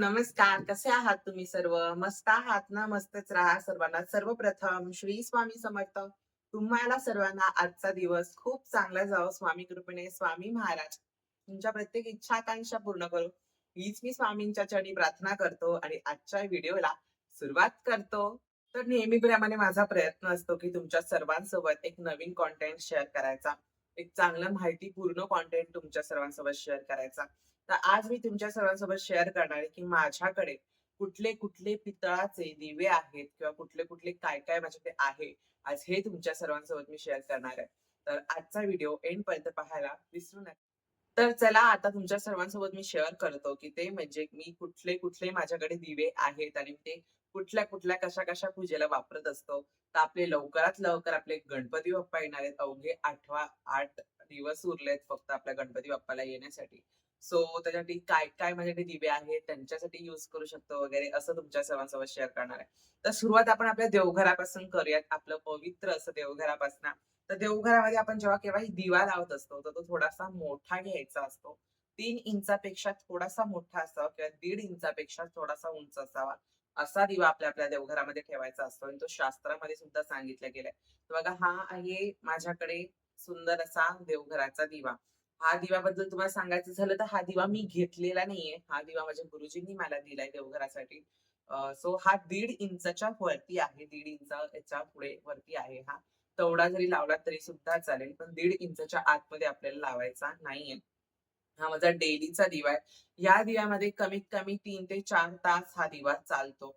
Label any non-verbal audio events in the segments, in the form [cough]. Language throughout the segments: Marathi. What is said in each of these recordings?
नमस्कार. कसे आहात तुम्ही सर्व? मस्त आहात ना? मस्तच राहा सर्वांना. सर्वप्रथम श्री स्वामी समर्थ. तुम्हाला सर्वांना आजचा दिवस खूप चांगला जावो स्वामी कृपेने. स्वामी महाराज तुमच्या प्रत्येक इच्छा, आकांक्षा पूर्ण करू हीच मी स्वामींच्या चरणी प्रार्थना करतो आणि आजच्या व्हिडिओला सुरुवात करतो. तर नेहमीप्रमाणे माझा प्रयत्न असतो, की तुमच्या सर्वांसोबत एक नवीन कॉन्टेंट शेअर करायचा. एक चांगलं माहितीपूर्ण कॉन्टेंट तुमच्या सर्वांसोबत शेअर करायचा. तर आज मी तुमच्या सर्वांसोबत शेअर करणार आहे, की माझ्याकडे कुठले-कुठले पितळाचे दिवे आहेत किंवा कुठले-कुठले काय-काय माझ्याकडे आहे. आज हे तुमच्या सर्वांसोबत मी शेअर करणार आहे. तर आजचा व्हिडिओ एंड पर्यंत पाहायला विसरू नका. तर चला आता तुमच्या सर्वांसोबत मी शेअर करतो, की ते म्हणजे मी कुठले-कुठले माझ्याकडे दिवे आहेत आणि ते कुठल्या-कुठल्या, कशा-कशा पूजेला वापरत असतो. तर आपले लवकरात लवकर आपले गणपती बाप्पा येणार आहेत. अवघे आठवा आठ दिवस उरलेत फक्त आपल्या गणपती बाप्पाला येण्यासाठी. सो त्याच्यासाठी काय-काय माझ्याकडे दिवे आहेत, त्यांच्यासाठी युज करू शकतो वगैरे असं तुमच्या सर्वांसोबत शेअर करणार आहे. तर सुरुवात आपण आपल्या देवघरापासून करूयात. आपलं पवित्र असं देवघरापासून तर देवघरामध्ये आपण जेव्हा केव्हाही दिवा लावत असतो, तर तो थोडासा मोठा घ्यायचा असतो. तीन इंचापेक्षा थोडासा मोठा असावा किंवा दीड इंचापेक्षा थोडासा उंच असावा. असा दिवा आपल्या आपल्या देवघरामध्ये ठेवायचा असतो आणि तो शास्त्रामध्ये सुद्धा सांगितलं गेलाय बघा हा आहे माझ्याकडे सुंदर असा देवघराचा दिवा. हा दिवाबद्दल तुम्हाला सांगायचं झालं तर हा दिवा मी घेतलेला नाहीये. हा दिवा माझ्या गुरुजींनी मला दिलाय देवघरासाठी. सो हा दीड इंचाच्या वरती आहे. दीड इंच याच्यापुढे वरती आहे हा. तेवढा जरी लावला तरी सुद्धा चालेल. पण दीड इंचाच्या आतमध्ये आपल्याला लावायचा नाहीये. हा माझा डेलीचा दिवा आहे. या दिव्यामध्ये कमीत कमी तीन ते चार तास हा दिवा चालतो.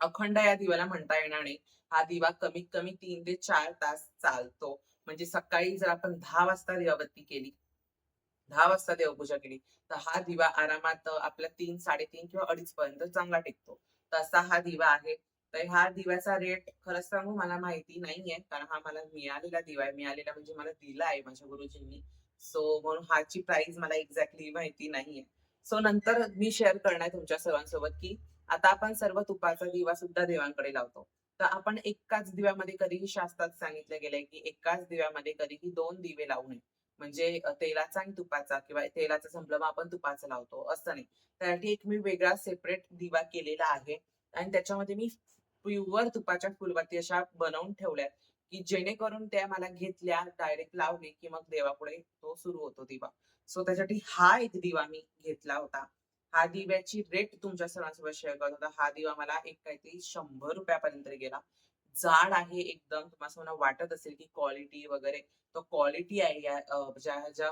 अखंड या दिव्याला म्हणता येणार नाही. हा दिवा कमीत कमी तीन ते चार तास चालतो. म्हणजे सकाळी जर आपण दहा वाजता दिवाबत्ती केली दहा वाजता देवपूजा केली, तर हा दिवा आरामात आपल्या 3, 3.5 किंवा 2.5 पर्यंत चांगला टिकतो. तसा हा दिवा आहे. तर ह्या दिव्याचा रेट खरंच सांगू मला माहिती नाहीये. कारण हा मला मिळालेला दिवा आहे. मिळालेला म्हणजे मला दिला आहे माझ्या गुरुजींनी. सो म्हणून हाची प्राइस मला एक्झॅक्टली माहिती नाहीये. सो नंतर मी शेअर करणार तुमच्या सर्वांसोबत, की आता आपण सर्व तुपाचा दिवा सुद्धा देवांकडे लावतो. तर आपण एकाच दिव्यामध्ये कधीही शास्त्रात सांगितलं गेलंय, की एकाच दिव्यामध्ये कधीही दोन दिवे लावू नये. म्हणजे तेलाचा आणि तुपाचा किंवा तेलाचा संभ्रम मग आपण तुपाचा लावतो असं नाही. त्यासाठी एक मी वेगळा सेपरेट दिवा केलेला आहे आणि त्याच्यामध्ये मी प्युअर तुपाच्या फुलवाती अशा बनवून ठेवल्यात, की जेणेकरून त्या मला घेतल्या, डायरेक्ट लावली, की मग देवापुढे तो सुरू होतो दिवा. सो त्याच्यासाठी हा एक दिवा मी घेतला होता. हा दिव्याची रेट तुमच्या सर्वांसोबत शेअर करत होता. हा दिवा मला एक काहीतरी शंभर रुपयापर्यंत गेला. जाड आहे एकदम. तुम्हाला असं वाटत असेल, की क्वालिटी वगैरे तर क्वालिटी आहे या ज्या ज्या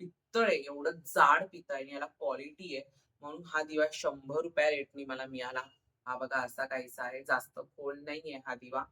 पितळ पित्तळ आहे, एवढं जाड पितळ आहे आणि याला क्वालिटी आहे. म्हणून हा दिवा ₹100 रेटनी मला मिळाला. हा बघा असा काहीसा आहे. जास्त खोल नाहीये हा दिवा.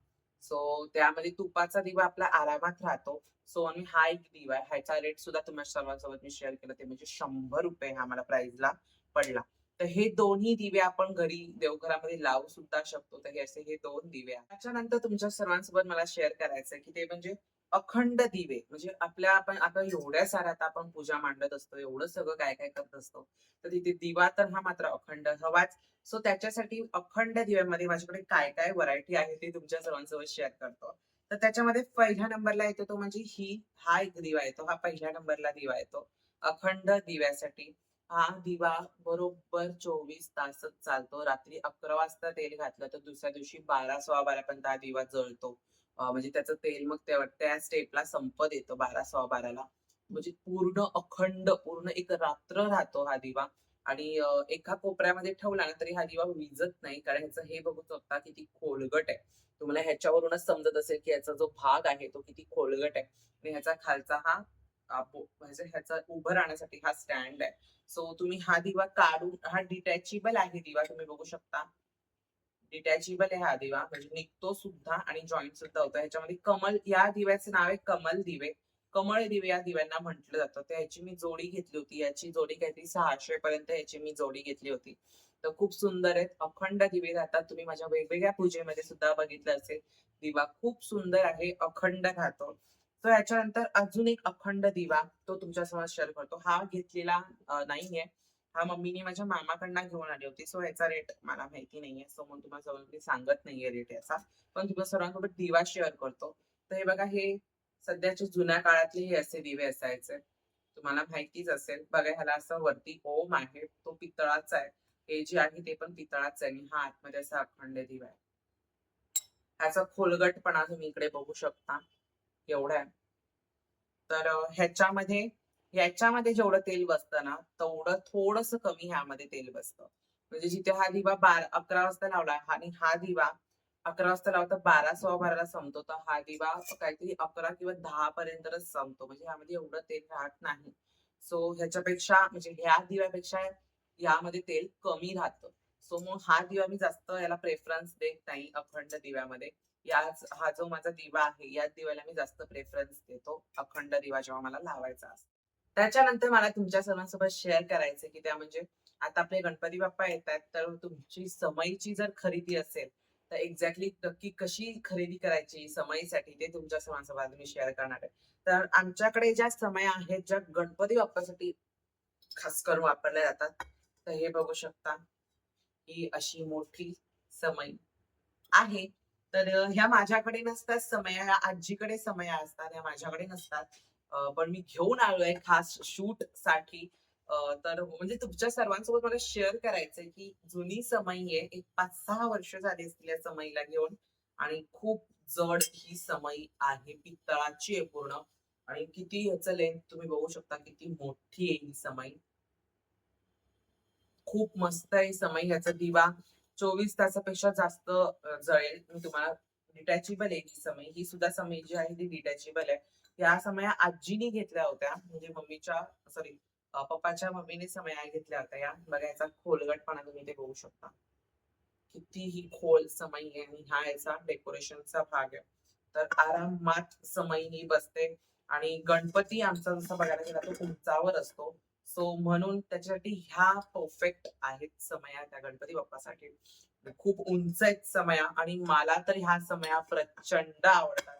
सो त्यामध्ये तुपाचा दिवा आपला आरामात राहतो. सो आणि हा एक दिवा आहे. ह्याचा रेट सुद्धा तुम्हाला सर्वांसोबत मी शेअर केला. ते म्हणजे ₹100 हा मला प्राइसला पडला. तर हे दोन्ही दिवे आपण घरी देवघरामध्ये लावू सुद्धा शकतो. तर हे असे हे दोन दिवे त्याच्यानंतर तुमच्या सर्वांसोबत मला शेअर करायचंय, की ते म्हणजे अखंड दिवे. म्हणजे आपल्या आपण आता एवढ्या साऱ्या आता आपण पूजा मांडत असतो. एवढं सगळं काय-काय करत असतो. तर तिथे दिवा तर हा मात्र अखंड हवाच. सो त्याच्यासाठी अखंड दिव्यामध्ये माझ्याकडे काय-काय व्हरायटी आहे ते तुमच्या सर्वांसोबत शेअर करतो. तर त्याच्यामध्ये पहिल्या नंबरला येतो तो म्हणजे ही हा एक दिवा येतो. हा पहिल्या नंबरला दिवा येतो. अखंड दिव्यासाठी. हा दिवा बरोबर 24 तासच चालतो. रात्री 11 वाजता तेल घातलं तर दुसऱ्या दिवशी 12, 12:15 पर्यंत हा दिवा जळतो. म्हणजे त्याचं तेल मग त्या त्या स्टेपला संपत बारा 12, 12:15ला. म्हणजे पूर्ण अखंड पूर्ण एक रात्र राहतो हा दिवा आणि एका कोपऱ्यामध्ये ठेवला ना तरी हा दिवा विजत नाही. कारण ह्याचं हे बघू शकता किती खोलगट आहे. तुम्हाला ह्याच्यावरूनच समजत असेल, की याचा जो भाग आहे तो किती खोलगट आहे आणि ह्याचा खालचा हा म्हणजे ह्याचा उभं राहण्यासाठी हा स्टँड आहे. सो तुम्ही हा दिवा काढून हा डिटॅचेबल आहे दिवा तुम्ही बघू शकता. डिटॅचेबल आहे हा दिवा म्हणजे निघतो सुद्धा आणि जॉईंट सुद्धा होतो. ह्याच्यामध्ये कमल या दिव्याचं नाव आहे कमल दिवे. कमळ दिवे या दिव्यांना म्हटलं जातं. तर ह्याची मी जोडी घेतली होती. याची जोडी काहीतरी सहाशे पर्यंत याची मी जोडी घेतली होती. तर खूप सुंदर आहेत. अखंड दिवे राहतात. तुम्ही माझ्या वेगवेगळ्या पूजेमध्ये सुद्धा बघितलं असेल. दिवा खूप सुंदर आहे. अखंड राहतो. तर याच्यानंतर अजून एक अखंड दिवा तो तुमच्यासमोर शेअर करतो. हा घेतलेला नाहीये. हा मम्मीने माझ्या मामाकडनं घेऊन आली होती. सो ह्याचा रेट मला माहिती नाहीये. सो म्हणून तुम्हाला सर्वांना मी सांगत नाहीये रेट याचा. पण तुम्हा सर्वांसोबत दिवा शेअर करतो. तर हे बघा हे सध्याचे जुन्या काळातले हे असे दिवे असायचे. तुम्हाला माहितीच असेल. बघा ह्याला असं वरती ओम आहे. तो पितळाचा आहे हे जे आहे ते पण पितळाच आहे आणि हा आतमध्ये असा अखंड दिवा आहे ह्याचा खोलगटपणा तुम्ही इकडे बघू शकता एवढ्या आहे. तर ह्याच्यामध्ये ह्याच्यामध्ये जेवढं तेल बसतं ना तेवढं थोडस कमी ह्यामध्ये तेल बसतं. म्हणजे जिथे हा दिवा बारा अकरा वाजता लावला आणि हा दिवा अकरा वाजता लावता बारा सव्वा बाराला संपतो तर हा दिवा काहीतरी अकरा किंवा दहा पर्यंतच संपतो. म्हणजे ह्यामध्ये एवढं तेल राहत नाही. सो ह्याच्यापेक्षा म्हणजे ह्या दिव्यापेक्षा यामध्ये तेल कमी राहतं. सो मग हा दिवा मी जास्त याला प्रेफरन्स देत नाही अखंड दिव्यामध्ये. याच हा जो माझा दिवा आहे या दिव्याला मी जास्त प्रेफरन्स देतो. अखंड दिवा जेव्हा मला लावायचा असतो. त्याच्यानंतर मला तुमच्या सर्वांसोबत शेअर करायचे की त्या म्हणजे आता आपले गणपती बाप्पा येतात तर तुमची समईची जर खरेदी असेल तर एक्झॅक्टली नक्की कशी खरेदी करायची समईसाठी ते तुमच्या सर्वांसोबत मी शेअर करणार आहे. तर आमच्याकडे ज्या समय आहेत ज्या गणपती बाप्पासाठी खास करून वापरल्या जातात तर हे बघू शकता ही अशी मोठी समई आहे. तर ह्या माझ्याकडे नसतात समय ह्या आजीकडे समय असतात ह्या माझ्याकडे नसतात. पण मी घेऊन आलोय खास शूटसाठी. तर म्हणजे तुमच्या सर्वांसोबत मला शेअर करायचंय की जुनी समई आहे एक पाच सहा वर्ष झाली असतील या समईला घेऊन. आणि खूप जड ही समई आहे पितळाची आहे पूर्ण. आणि किती ह्याचं लेंथ तुम्ही बघू शकता किती मोठी आहे ही समई खूप मस्त आहे समय ह्याचा दिवा. चोवीस तासापेक्षा जास्त जळेल. मी तुम्हाला डिटॅचेबल आहे ही समय ही सुद्धा समय जी आहे ती डिटॅचेबल आहे. या समया आजीने घेतल्या होत्या. म्हणजे मम्मीच्या सॉरी पप्पाच्या मम्मीने समया घेतल्या होत्या या. बघा याचा खोलगटपणा तुम्ही ते बघू शकता. कितीही खोल समय आहे आणि हा याचा डेकोरेशनचा भाग आहे. तर आरामात समय ही बसते. आणि गणपती आमचा जसा बघायला गेला तो उंचावर असतो. सो म्हणून त्याच्यासाठी ह्या परफेक्ट आहेत समया त्या गणपती बाप्पासाठी. खूप उंच आहेत समया आणि मला तर ह्या समया प्रचंड आवडतात.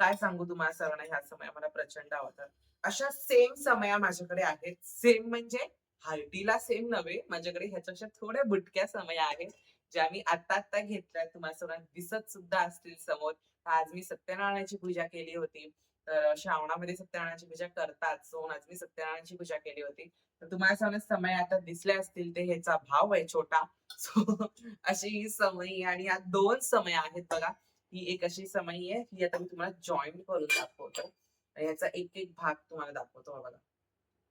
काय सांगू तुम्हाला सर्वांना ह्या समया मला प्रचंड आवडतात. अशा सेम समया माझ्याकडे आहेत. सेम म्हणजे हायटीला सेम नव्हे माझ्याकडे ह्याच्यापेक्षा थोड्या बुटक्या समया आहेत ज्या मी आता आता घेतल्या तुम्हाला सर्वांना दिसत सुद्धा असतील समोर. आज मी सत्यनारायणाची पूजा केली होती. तर श्रावणामध्ये सत्यनारायणाची पूजा करतात. सो आज मी सत्यनारायणाची पूजा केली होती. तर तुम्हाला सर्वांना समय आता दिसले असतील ते ह्याचा भाव आहे छोटा. सो अशी ही समय आणि या दोन समय आहेत बघा. ही एक अशी समयी आहे. ही आता मी तुम्हाला जॉईन करून दाखवतो. याचा ह्याचा एक एक भाग तुम्हाला दाखवतो बघा.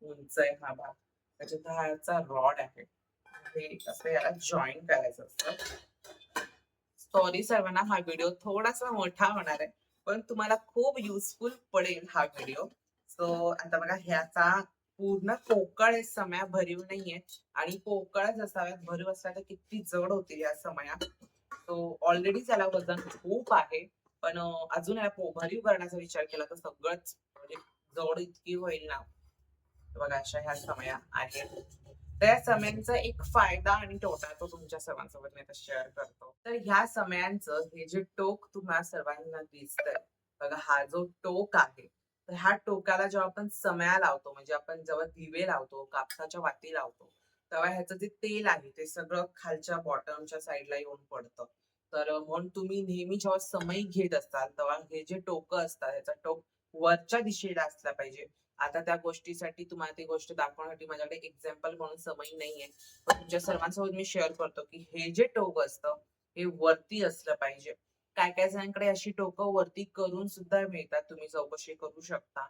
उंच आहे हा भाग. त्याच्यात हा ह्याचा रॉड आहे. हे असं याला जॉईन करायचं असतं. सॉरी सर्वांना हा व्हिडिओ थोडासा मोठा होणार आहे. पण तुम्हाला खूप युजफुल पडेल हा व्हिडिओ सो आता बघा ह्याचा पूर्ण पोकळ आहे समया भरीव नाहीये आणि पोकळच असाव्यात भरीव असल्या तर किती जड होतील या समया. तो ऑलरेडी त्याला वजन खूप आहे. पण अजून याला पो- भरीव करण्याचा विचार केला तर सगळंच म्हणजे जड इतकी होईल ना. बघा अशा ह्या समया आहेत. त्या समयांचा एक फायदा आणि तोटा तो तुमच्या सर्वांसोबत मी आता शेअर करतो. तर ह्या समयांचं हे जे टोक तुम्हाला सर्वांना दिसतंय बघा हा जो टोक आहे तर ह्या टोकाला जेव्हा आपण समया लावतो म्हणजे आपण जेव्हा दिवे लावतो कापसाच्या वाती लावतो तेव्हा ह्याचं जे तेल आहे ते सगळं खालच्या बॉटमच्या साईडला येऊन पडतं. तर म्हणून तुम्ही नेहमी जेव्हा समय घेत असाल तेव्हा हे जे टोक असतात ह्याचा टोक वरच्या दिशेला असला पाहिजे आता त्या गोष्टीसाठी तुम्हाला ती गोष्ट दाखवण्यासाठी माझ्याकडे एक्झाम्पल म्हणून समय नाहीये. पण तुमच्या सर्वांसोबत मी शेअर करतो की हे जे टोक असतं हे वरती असलं पाहिजे. काय काय जणांकडे अशी टोकं वरती करून सुद्धा मिळतात तुम्ही चौकशी करू शकता.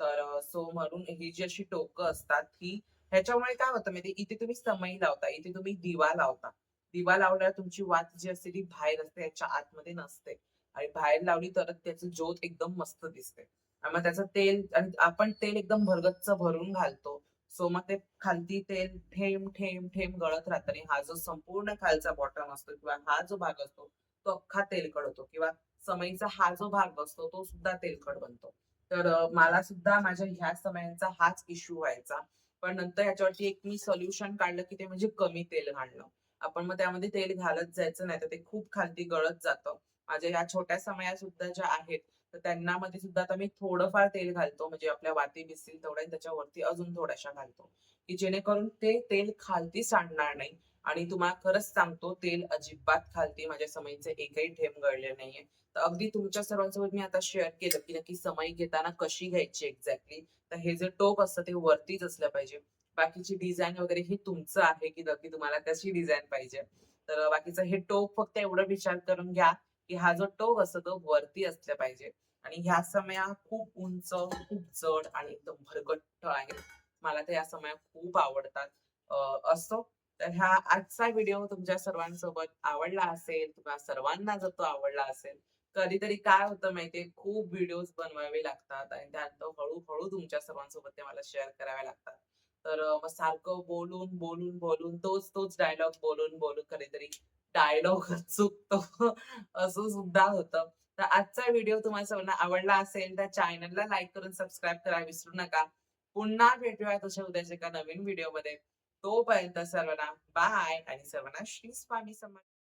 तर सो म्हणून ही जी अशी टोकं असतात ही ह्याच्यामुळे काय होतं माहिती इथे तुम्ही समई लावता इथे तुम्ही दिवा लावता. दिवा लावल्यावर तुमची वात जी असते ती बाहेर असते याच्या आतमध्ये नसते. आणि बाहेर लावली तर त्याचं ज्योत एकदम मस्त दिसते. मग त्याचं तेल आणि आपण तेल एकदम भरगच्च भरून घालतो. सो मग ते खालती तेल ठेम ठेम ठेम गळत राहतं आणि हा जो संपूर्ण खालचा बॉटम असतो किंवा हा जो भाग असतो तो अख्खा तेलकड होतो किंवा समईचा हा जो भाग असतो तो सुद्धा तेलकड बनतो. तर मला सुद्धा माझ्या ह्या समयांचा हाच इश्यू व्हायचा. पण नंतर याच्यावरती एक मी सोल्युशन काढलं की ते म्हणजे कमी तेल घालणं. आपण मग त्यामध्ये तेल घालत जायचं नाही तर ते खूप खालती गळत जातं. माझ्या ह्या छोट्या समया सुद्धा ज्या आहेत तर त्यांना मध्ये सुद्धा आता मी थोडंफार तेल घालतो. म्हणजे आपल्या वाती बिसतील तेवढ्या त्याच्यावरती अजून थोड्याशा घालतो. की जेणेकरून ते तेल खालती सांडणार नाही. आणि तुम्हाला खरंच सांगतो तेल अजिबात खालती माझ्या समईचे एकही ठेम गळले नाहीये. तर अगदी तुमच्या सर्वांसोबत मी आता शेअर केलं की नक्की समई घेताना कशी घ्यायची एक्झॅक्टली तर हे जे टोक असतं ते वरतीच असलं पाहिजे. बाकीची डिझाईन वगैरे हे तुमचं आहे, की नक्की तुम्हाला कशी डिझाईन पाहिजे. तर बाकीचं हे टोक फक्त एवढं विचार करून घ्या, की हा जो टोक असतो तो वरती असला पाहिजे आणि ह्या समया खूप उंच, खूप जड आणि एकदम भरगट्ट आहेत. मला तर या समया खूप आवडतात. असतो असो तर ह्या आजचा व्हिडिओ तुमच्या सर्वांसोबत आवडला असेल, तुम्हाला सर्वांना जर तो आवडला असेल, कधीतरी काय होतं माहितीये, खूप व्हिडिओज बनवावे लागतात आणि त्यानंतर हळूहळू तुमच्या सर्वांसोबत ते मला शेअर करावे लागतात. तर मग सारखं बोलून, बोलून, बोलून तोच-तोच डायलॉग बोलून, बोलून कधीतरी डायलॉग [laughs] चुकतो असं सुद्धा होतं. तर आजचा व्हिडिओ तुम्हाला सर्वांना आवडला असेल तर चॅनलला लाईक करून सबस्क्राईब करायला विसरू नका. पुन्हा भेटूया तुझ्या उद्याच्या एका नवीन व्हिडिओमध्ये. तोपर्यंत सर्वांना बाय आणि सर्वांना श्री स्वामी समर्थ.